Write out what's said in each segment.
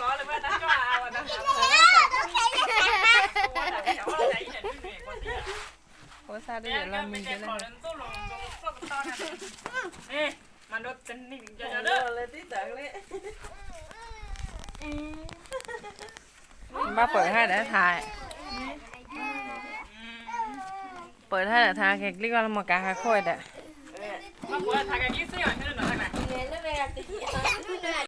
ล้อเลยว่าตั้งก็เอาอะตั้งก็เอาโอ้ซาได้เดี๋ยวเรามีกันแล้วเอ๊ะมันรถเป็นนี่เยอะๆเด้อเลยที่สังเลยมาเปิดให้เดี๋ยวถ่าย เปิดให้เดี๋ยวถ่ายแขกเรียกว่าเรามากาคาโคยเด้อมาเปิดถ่ายกันยี่สิบหน่อยให้หน่อยน่อ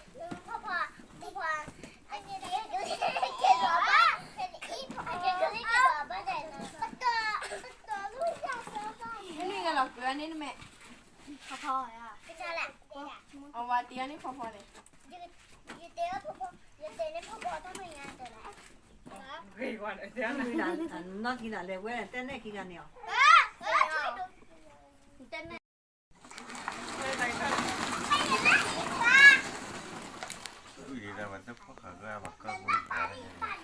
อันนี้นะแม่ พอพออะ ก็จะแหละเอาวาเตียนี่พอๆเลยยืดยืเตะพอพอยืดเตะเนี่ยพอพอทำไมีงานแต่ละเฮ้ยวันเดียวนะ Kidan, no kidan, le voy a tener kidan yo. เฮ้ยช่วยดูเต้นแม่ไม่เห็นนะป้า Uy, la mandó por acá, acá, acá, acá.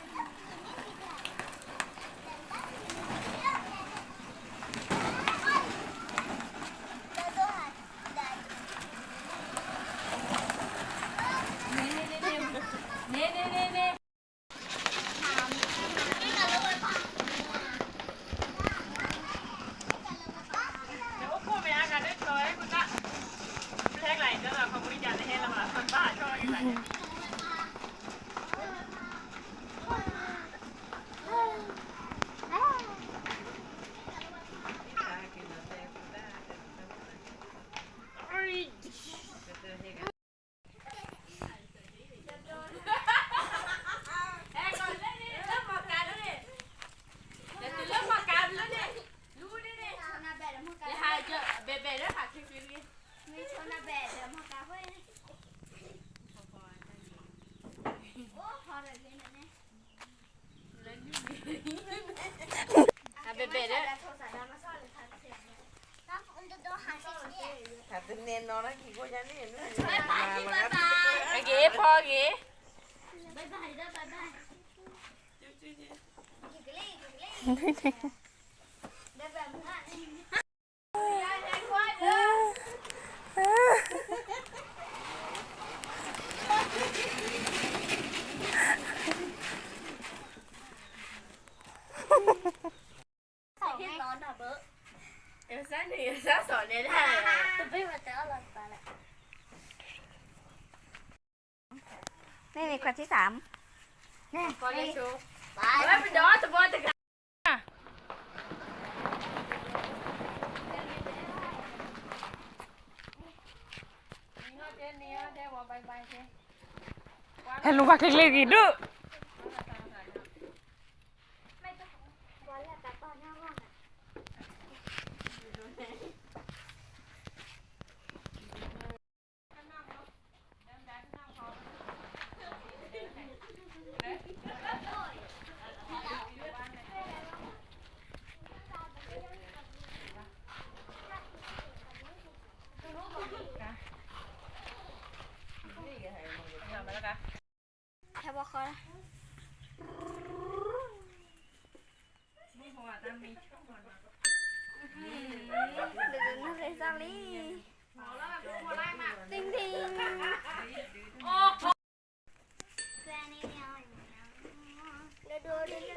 หาเบเบ้แล้วถ้าเป็นเนนนอนแล้วกินก็ยังนี่นู่นไอ้เก๋พอเก๋ เอลซ่าหนึ่งเอลซ่าสอนได้ได้นี่นี่คนที่สามพอได้ชูแล้วเป็นดอสบอสตะกันให้ลุงพักเล็กๆอีกด้วย คอยดึงนักเรียนจังลี่ติงติงโอ้โหแล้วดูดู